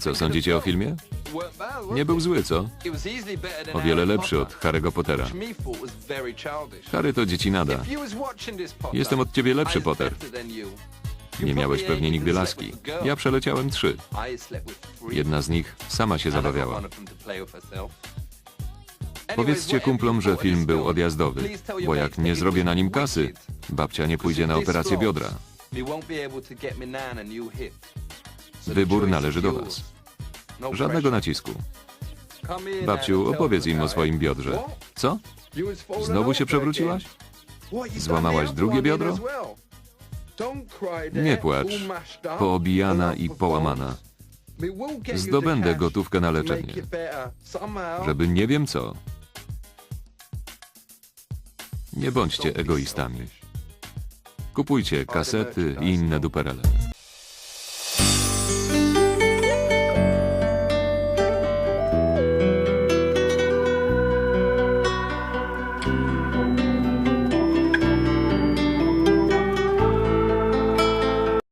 Co sądzicie o filmie? Nie był zły, co? O wiele lepszy od Harry'ego Pottera. Harry to dziecinada. Jestem od ciebie lepszy, Potter. Nie miałeś pewnie nigdy laski. Ja przeleciałem trzy. Jedna z nich sama się zabawiała. Powiedzcie kumplom, że film był odjazdowy, bo jak nie zrobię na nim kasy, babcia nie pójdzie na operację biodra. Wybór należy do was. Żadnego nacisku. Babciu, opowiedz im o swoim biodrze. Co? Znowu się przewróciłaś? Złamałaś drugie biodro? Nie płacz. Poobijana i połamana. Zdobędę gotówkę na leczenie. Żeby nie wiem co. Nie bądźcie egoistami. Kupujcie kasety i inne duperele.